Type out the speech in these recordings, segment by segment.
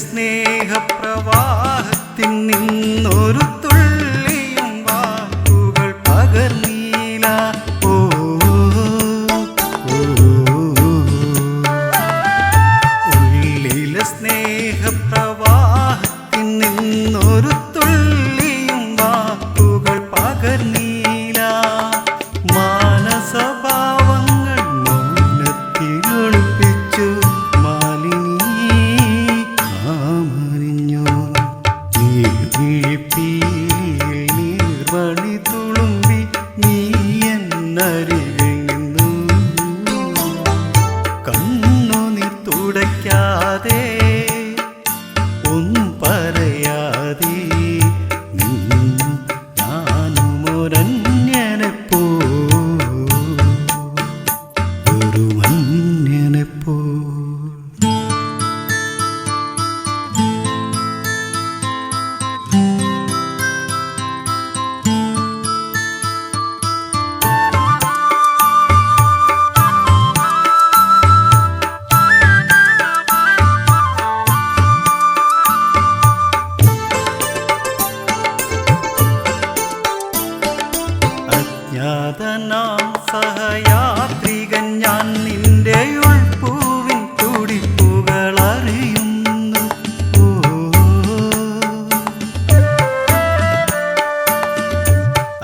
സ്നേഹപ്രവാഹത്തിൽ നിന്നൊരു തുള്ളിയും വാക്കുകൾ പകർന്നീല ഓ ഉള്ളിലെ സ്നേഹപ്രവാഹത്തിൽ നിന്നൊരു തുള്ളിയും വാക്കുകൾ പകർന്നീല എന്നരികിൽ കണ്ണു കണ്ണുനീർ തുടയ്ക്കാതെ ഒന്നും പറയാതെ അജ്ഞാതനാം സഹയാത്രികൻ. ഞാൻ നിന്റെ ഉൾപ്പൂവിൻ തുടിപ്പുകൾ അറിയുന്നു.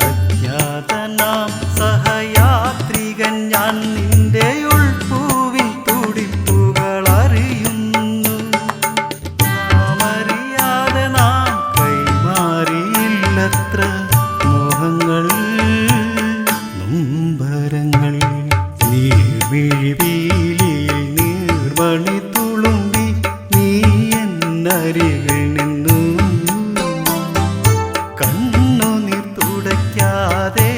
അജ്ഞാതനാം സഹയാത്രികൻ. ഞാൻ നിന്റെ നീർമണി തുളുമ്പി നീ എന്നരികിൽ നിന്നു കണ്ണുനീർ തുടയ്ക്കാതെ